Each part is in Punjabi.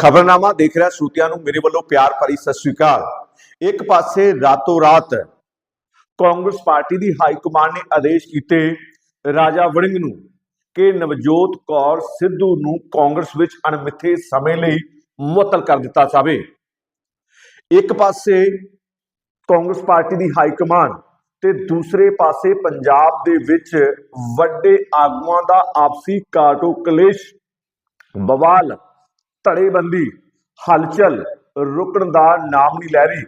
ਖਬਰਨਾਮਾ ਦੇਖ ਰਿਹਾ ਸਰੋਤਿਆਂ ਨੂੰ, ਮੇਰੇ ਵੱਲੋਂ ਪਿਆਰ ਭਰੀ ਸਤਿ ਸ੍ਰੀ ਅਕਾਲ। ਇੱਕ ਪਾਸੇ ਰਾਤੋਂ ਰਾਤ ਕਾਂਗਰਸ ਪਾਰਟੀ ਦੀ ਹਾਈ ਕਮਾਂਡ ਨੇ ਆਦੇਸ਼ ਕੀਤੇ ਰਾਜਾ ਵੜਿੰਗ ਨੂੰ ਕਿ ਨਵਜੋਤ ਕੌਰ ਸਿੱਧੂ ਨੂੰ ਕਾਂਗਰਸ ਵਿੱਚ ਅਣਮਿੱਥੇ ਸਮੇਂ ਲਈ ਮੁਅੱਤਲ ਕਰ ਦਿੱਤਾ ਜਾਵੇ। ਇੱਕ ਪਾਸੇ ਕਾਂਗਰਸ ਪਾਰਟੀ ਦੀ ਹਾਈ ਕਮਾਂਡ ਤੇ ਦੂਸਰੇ ਪਾਸੇ ਪੰਜਾਬ ਦੇ ਵਿੱਚ ਵੱਡੇ ਆਗੂਆਂ ਦਾ ਆਪਸੀ ਕਾਟੋ ਕਲੇਸ਼ ਬਵਾਲ ਧੜੇਬੰਦੀ, ਹਲਚਲ, ਰੁਕਣ ਦਾ ਨਾਮ ਨਹੀਂ ਲੈ ਰਹੀ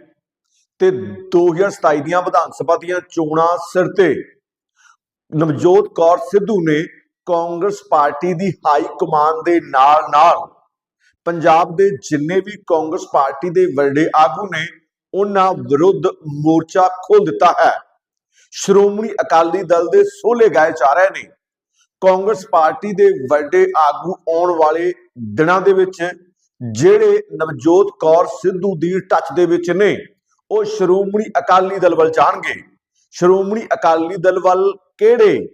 ਤੇ 2027 ਦੀਆਂ ਵਿਧਾਨ ਸਭਾ ਦੀਆਂ ਚੋਣਾਂ ਸਿਰ ਤੇ। ਨਵਜੋਤ ਕੌਰ ਸਿੱਧੂ ਨੇ ਕਾਂਗਰਸ ਪਾਰਟੀ ਦੀ ਹਾਈ ਕਮਾਨ ਦੇ ਨਾਲ ਨਾਲ ਪੰਜਾਬ ਦੇ ਜਿੰਨੇ ਵੀ ਕਾਂਗਰਸ ਪਾਰਟੀ ਦੇ ਵੱਡੇ ਆਗੂ ਨੇ, ਉਹਨਾਂ ਵਿਰੁੱਧ ਮੋਰਚਾ ਖੋਲ ਦਿੱਤਾ ਹੈ। ਸ਼੍ਰੋਮਣੀ ਅਕਾਲੀ ਦਲ ਦੇ ਸੋਲੇ ਗਾਏ ਜਾ ਰਹੇ ਨੇ। ਕਾਂਗਰਸ ਪਾਰਟੀ ਦੇ ਵੱਡੇ ਆਗੂ ਆਉਣ ਵਾਲੇ ਦਿਨਾਂ ਦੇ ਵਿੱਚ ਜਿਹੜੇ ਨਵਜੋਤ ਕੌਰ ਸਿੱਧੂ ਦੀ ਟੱਚ ਦੇ ਵਿੱਚ ਨੇ, ਉਹ ਸ਼੍ਰੋਮਣੀ ਅਕਾਲੀ ਦਲ ਵੱਲ ਜਾਣਗੇ। ਸ਼੍ਰੋਮਣੀ ਅਕਾਲੀ ਦਲ ਵੱਲ ਕਿਹੜੇ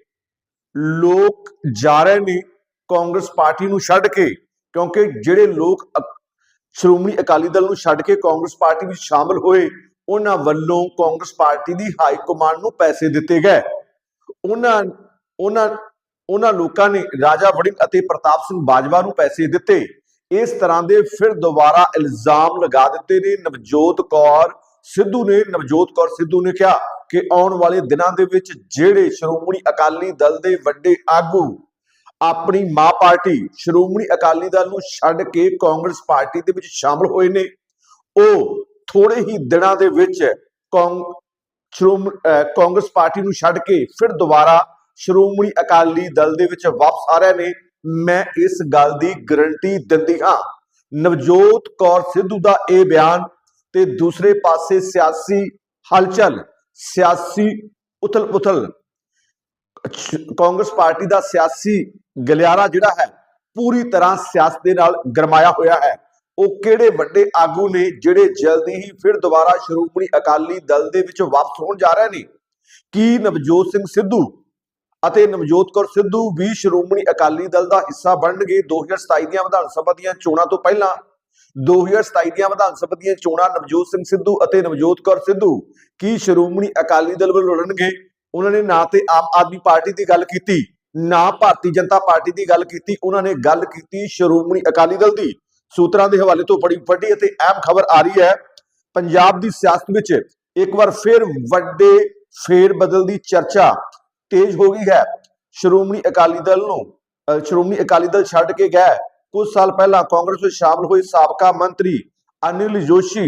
ਲੋਕ ਜਾ ਰਹੇ ਨੇ ਕਾਂਗਰਸ ਪਾਰਟੀ ਨੂੰ ਛੱਡ ਕੇ? ਕਿਉਂਕਿ ਜਿਹੜੇ ਲੋਕ ਅ- ਸ਼੍ਰੋਮਣੀ ਅਕਾਲੀ ਦਲ ਨੂੰ ਛੱਡ ਕੇ ਕਾਂਗਰਸ ਪਾਰਟੀ ਵਿੱਚ ਸ਼ਾਮਲ ਹੋਏ, ਉਹਨਾਂ ਵੱਲੋਂ ਕਾਂਗਰਸ ਪਾਰਟੀ ਦੀ ਹਾਈ ਕਮਾਂਡ ਨੂੰ ਪੈਸੇ ਦਿੱਤੇ ਗਏ। ਉਹਨਾਂ ਉਹਨਾਂ ਉਹਨਾਂ ਲੋਕਾਂ ਨੇ ਰਾਜਾ ਵੜਿੰਗ ਅਤੇ ਪ੍ਰਤਾਪ ਸਿੰਘ ਬਾਜਵਾ ਨੂੰ ਪੈਸੇ ਦਿੱਤੇ। ਇਸ ਤਰ੍ਹਾਂ ਦੇ ਫਿਰ ਦੁਬਾਰਾ ਇਲਜ਼ਾਮ ਲਗਾ ਦਿੱਤੇ ਨੇ। ਨਵਜੋਤ ਕੌਰ ਸਿੱਧੂ ਨੇ, ਨਵਜੋਤ ਕੌਰ ਸਿੱਧੂ ਨੇ ਕਿਹਾ ਕਿ ਆਉਣ ਵਾਲੇ ਦਿਨਾਂ ਦੇ ਵਿੱਚ ਜਿਹੜੇ ਸ਼੍ਰੋਮਣੀ ਅਕਾਲੀ ਦਲ ਦੇ ਵੱਡੇ ਆਗੂ ਆਪਣੀ ਮਾਂ ਪਾਰਟੀ, ਸ਼੍ਰੋਮਣੀ ਅਕਾਲੀ ਦਲ ਨੂੰ ਛੱਡ ਕੇ ਕਾਂਗਰਸ ਪਾਰਟੀ ਦੇ ਵਿੱਚ ਸ਼ਾਮਲ ਹੋਏ ਨੇ, ਉਹ ਥੋੜੇ ਹੀ ਦਿਨਾਂ ਦੇ ਵਿੱਚ ਕਾਂਗ ਸ਼੍ਰੋਮ, ਅਹ ਕਾਂਗਰਸ ਪਾਰਟੀ ਨੂੰ ਛੱਡ ਕੇ ਫਿਰ ਦੁਬਾਰਾ ਸ਼੍ਰੋਮਣੀ ਅਕਾਲੀ ਦਲ ਦੇ ਵਿੱਚ ਵਾਪਸ ਆ ਰਹੇ ਨੇ। ਮੈਂ ਇਸ ਗੱਲ ਦੀ ਗਰੰਟੀ ਦਿੰਦੀ ਹਾਂ। ਨਵਜੋਤ ਕੌਰ ਸਿੱਧੂ ਦਾ ਇਹ ਬਿਆਨ ਤੇ ਦੂਸਰੇ ਪਾਸੇ ਸਿਆਸੀ ਹਲਚਲ, ਸਿਆਸੀ ਉਥਲ-ਪੁਥਲ, ਕਾਂਗਰਸ ਪਾਰਟੀ ਦਾ ਸਿਆਸੀ ਗਲਿਆਰਾ ਜਿਹੜਾ ਹੈ, ਪੂਰੀ ਤਰ੍ਹਾਂ ਸਿਆਸਤ ਦੇ ਨਾਲ ਗਰਮਾਇਆ ਹੋਇਆ ਹੈ। ਉਹ ਕਿਹੜੇ ਵੱਡੇ ਆਗੂ ਨੇ, ਜਿਹੜੇ ਜਲਦੀ ਹੀ ਫਿਰ ਦੁਬਾਰਾ ਸ਼੍ਰੋਮਣੀ ਅਕਾਲੀ ਦਲ ਦੇ ਵਿੱਚ ਵਾਪਸ ਹੋਣ ਜਾ ਰਹੇ ਨੇ? ਕੀ ਨਵਜੋਤ ਸਿੰਘ ਸਿੱਧੂ ਅਤੇ ਨਵਜੋਤ ਕੌਰ ਸਿੱਧੂ ਵੀ ਸ਼੍ਰੋਮਣੀ ਅਕਾਲੀ ਦਲ ਦਾ ਹਿੱਸਾ ਬਣਨਗੇ। 2027 ਦੀਆਂ ਵਿਧਾਨ ਸਭਾ ਦੀਆਂ ਚੋਣਾਂ ਤੋਂ ਪਹਿਲਾਂ 2027 ਦੀਆਂ ਵਿਧਾਨ ਸਭਾ ਦੀਆਂ ਚੋਣਾਂ ਨਵਜੋਤ ਸਿੰਘ ਸਿੱਧੂ ਅਤੇ ਨਵਜੋਤ ਕੌਰ ਸਿੱਧੂ ਕੀ ਸ਼੍ਰੋਮਣੀ ਅਕਾਲੀ ਦਲ ਵੱਲੋਂ ਲੜਨਗੇ? ਉਹਨਾਂ ਨੇ ਨਾ ਤੇ ਆਮ ਆਦਮੀ ਪਾਰਟੀ ਦੀ ਗੱਲ ਕੀਤੀ, ਨਾ ਭਾਰਤੀ ਜਨਤਾ ਪਾਰਟੀ ਦੀ ਗੱਲ ਕੀਤੀ। ਉਹਨਾਂ ਨੇ ਗੱਲ ਕੀਤੀ ਸ਼੍ਰੋਮਣੀ ਅਕਾਲੀ ਦਲ ਦੀ। ਸੂਤਰਾਂ ਦੇ ਹਵਾਲੇ ਤੋਂ ਬੜੀ ਵੱਡੀ ਅਤੇ ਅਹਿਮ ਖਬਰ ਆ ਰਹੀ ਹੈ। ਪੰਜਾਬ ਦੀ ਸਿਆਸਤ ਵਿੱਚ ਇੱਕ ਵਾਰ ਫਿਰ ਵੱਡੇ ਫੇਰ ਬਦਲ ਦੀ ਚਰਚਾ ਤੇਜ਼ ਹੋ ਗਈ ਹੈ। ਸ਼੍ਰੋਮਣੀ ਅਕਾਲੀ ਦਲ ਨੂੰ, ਅਹ ਸ਼੍ਰੋਮਣੀ ਅਕਾਲੀ ਦਲ ਛੱਡ ਕੇ ਗਏ। ਕੁਝ ਸਾਲ ਪਹਿਲਾਂ ਕਾਂਗਰਸ ਵਿੱਚ ਸ਼ਾਮਲ ਹੋਏ ਸਾਬਕਾ ਮੰਤਰੀ ਅਨਿਲ ਜੋਸ਼ੀ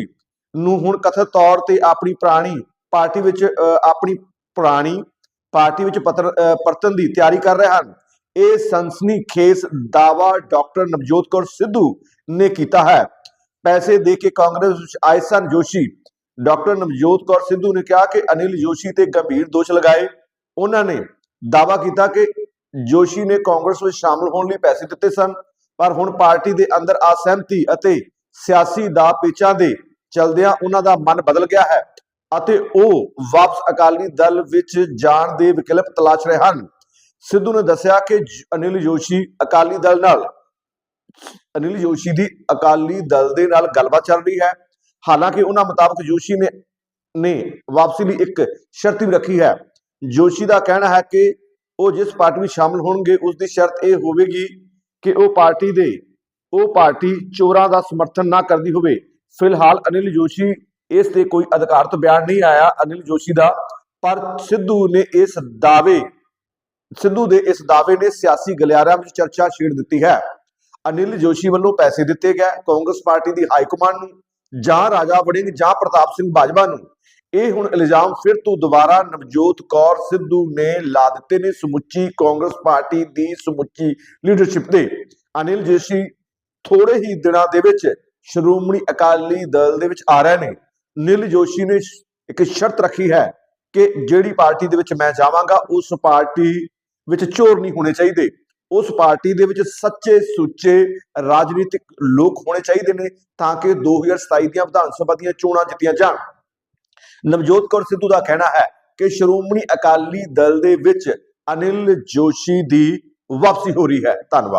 ਨੂੰ ਹੁਣ ਕਥਿਤ ਤੌਰ ਤੇ ਆਪਣੀ ਪੁਰਾਣੀ ਪਾਰਟੀ ਵਿੱਚ ਆਪਣੀ ਪੁਰਾਣੀ ਪਾਰਟੀ ਵਿੱਚ ਪਤਨ ਪਰਤਣ ਦੀ ਤਿਆਰੀ ਕਰ ਰਹੇ ਹਨ। ਇਹ ਸੰਸਨੀ ਖੇਸ ਦਾਵਾ ਡਾਕਟਰ ਨਵਜੋਤ ਕੌਰ ਸਿੱਧੂ ਨੇ ਕੀਤਾ ਹੈ। ਪੈਸੇ ਦੇ ਕੇ ਕਾਂਗਰਸ ਵਿੱਚ ਆਏ ਸਨ ਜੋਸ਼ੀ। ਡਾਕਟਰ ਨਵਜੋਤ ਕੌਰ ਸਿੱਧੂ ਨੇ ਕਿਹਾ ਕਿ ਅਨਿਲ ਜੋਸ਼ੀ ਤੇ ਗੰਭੀਰ ਦੋਸ਼ ਲਗਾਏ। ਉਹਨਾਂ ਨੇ ਦਾਵਾ ਕੀਤਾ ਕਿ ਜੋਸ਼ੀ ਨੇ ਕਾਂਗਰਸ ਵਿੱਚ ਸ਼ਾਮਲ ਹੋਣ ਲਈ ਪੈਸੇ ਦਿੱਤੇ ਸਨ, ਪਰ ਹੁਣ ਪਾਰਟੀ ਦੇ ਅੰਦਰ ਅਸਹਿਮਤੀ ਅਤੇ ਸਿਆਸੀ ਦਾ ਪੇਚਾਂ ਦੇ ਚਲਦਿਆਂ ਉਹਨਾਂ ਦਾ ਮਨ ਬਦਲ ਗਿਆ ਹੈ ਅਤੇ ਉਹ ਵਾਪਸ ਅਕਾਲੀ ਦਲ ਵਿੱਚ ਜਾਣ ਦੇ ਵਿਕਲਪ ਤਲਾਸ਼ ਰਹੇ ਹਨ। ਸਿੱਧੂ ਨੇ ਦੱਸਿਆ ਕਿ ਅਨਿਲ ਜੋਸ਼ੀ ਅਕਾਲੀ ਦਲ ਨਾਲ, ਅਨਿਲ ਜੋਸ਼ੀ ਦੀ ਅਕਾਲੀ ਦਲ ਦੇ ਨਾਲ ਗੱਲਬਾਤ ਚੱਲ ਰਹੀ ਹੈ। ਹਾਲਾਂਕਿ ਉਹਨਾਂ ਮੁਤਾਬਕ ਜੋਸ਼ੀ ਨੇ ਨੇ ਵਾਪਸੀ ਲਈ ਇੱਕ ਸ਼ਰਤ ਵੀ ਰੱਖੀ ਹੈ। ਜੋਸ਼ੀ ਦਾ ਕਹਿਣਾ ਹੈ ਕਿ ਉਹ ਜਿਸ ਪਾਰਟੀ ਵਿੱਚ ਸ਼ਾਮਲ ਹੋਣਗੇ, ਉਸ ਦੀ ਸ਼ਰਤ ਇਹ ਹੋਵੇਗੀ ਕਿ ਉਹ ਪਾਰਟੀ ਦੇ, ਉਹ ਪਾਰਟੀ ਚੋਰਾਂ ਦਾ ਸਮਰਥਨ ਨਾ ਕਰਦੀ ਹੋਵੇ। ਫਿਲਹਾਲ ਅਨਿਲ ਜੋਸ਼ੀ ਇਸ ਤੇ ਕੋਈ ਅਧਿਕਾਰਤ ਬਿਆਨ ਨਹੀਂ ਆਇਆ ਅਨਿਲ ਜੋਸ਼ੀ ਦਾ, ਪਰ ਸਿੱਧੂ ਨੇ ਇਸ ਦਾਅਵੇ, ਸਿੱਧੂ ਦੇ ਇਸ ਦਾਅਵੇ ਨੇ ਸਿਆਸੀ ਗਲਿਆਰਿਆਂ ਵਿੱਚ ਚਰਚਾ ਛੇੜ ਦਿੱਤੀ ਹੈ। ਅਨਿਲ ਜੋਸ਼ੀ ਵੱਲੋਂ ਪੈਸੇ ਦਿੱਤੇ ਗਏ, ਕਾਂਗਰਸ ਪਾਰਟੀ ਦੀ ਹਾਈ ਕਮਾਂਡ ਨੂੰ ਜਾਂ ਰਾਜਾ ਵੜਿੰਗ ਜਾਂ ਪ੍ਰਤਾਪ ਸਿੰਘ ਬਾਜਵਾ ਨੂੰ। ਇਹ ਹੁਣ ਇਲਜ਼ਾਮ ਫਿਰ ਤੋਂ ਦੁਬਾਰਾ ਨਵਜੋਤ ਕੌਰ ਸਿੱਧੂ ਨੇ ਲਾ ਦਿੱਤੇ ਨੇ ਸਮੁੱਚੀ ਕਾਂਗਰਸ ਪਾਰਟੀ ਦੀ ਸਮੁੱਚੀ ਲੀਡਰਸ਼ਿਪ ਤੇ। ਅਨਿਲ ਜੋਸ਼ੀ ਥੋੜੇ ਹੀ ਦਿਨਾਂ ਦੇ ਵਿੱਚ ਸ਼੍ਰੋਮਣੀ ਅਕਾਲੀ ਦਲ ਦੇ ਵਿੱਚ ਆ ਰਹੇ ਨੇ। ਨਿਲ ਜੋਸ਼ੀ ਨੇ ਇੱਕ ਸ਼ਰਤ ਰੱਖੀ ਹੈ ਕਿ ਜਿਹੜੀ ਪਾਰਟੀ ਦੇ ਵਿੱਚ ਮੈਂ ਜਾਵਾਂਗਾ, ਉਸ ਪਾਰਟੀ ਵਿੱਚ ਚੋਰ ਨਹੀਂ ਹੋਣੇ ਚਾਹੀਦੇ। ਉਸ ਪਾਰਟੀ ਦੇ ਵਿੱਚ ਸੱਚੇ ਸੁੱਚੇ ਰਾਜਨੀਤਿਕ ਲੋਕ ਹੋਣੇ ਚਾਹੀਦੇ ਨੇ ਤਾਂ ਕਿ 2027 ਦੀਆਂ ਵਿਧਾਨ ਸਭਾ ਦੀਆਂ ਚੋਣਾਂ ਜਿੱਤੀਆਂ ਜਾਣ। ਨਵਜੋਤ ਕੌਰ ਸਿੱਧੂ ਦਾ ਕਹਿਣਾ ਹੈ ਕਿ ਸ਼੍ਰੋਮਣੀ ਅਕਾਲੀ ਦਲ ਦੇ ਵਿੱਚ ਅਨਿਲ ਜੋਸ਼ੀ ਦੀ ਵਾਪਸੀ ਹੋ ਰਹੀ ਹੈ। ਧੰਨਵਾਦ।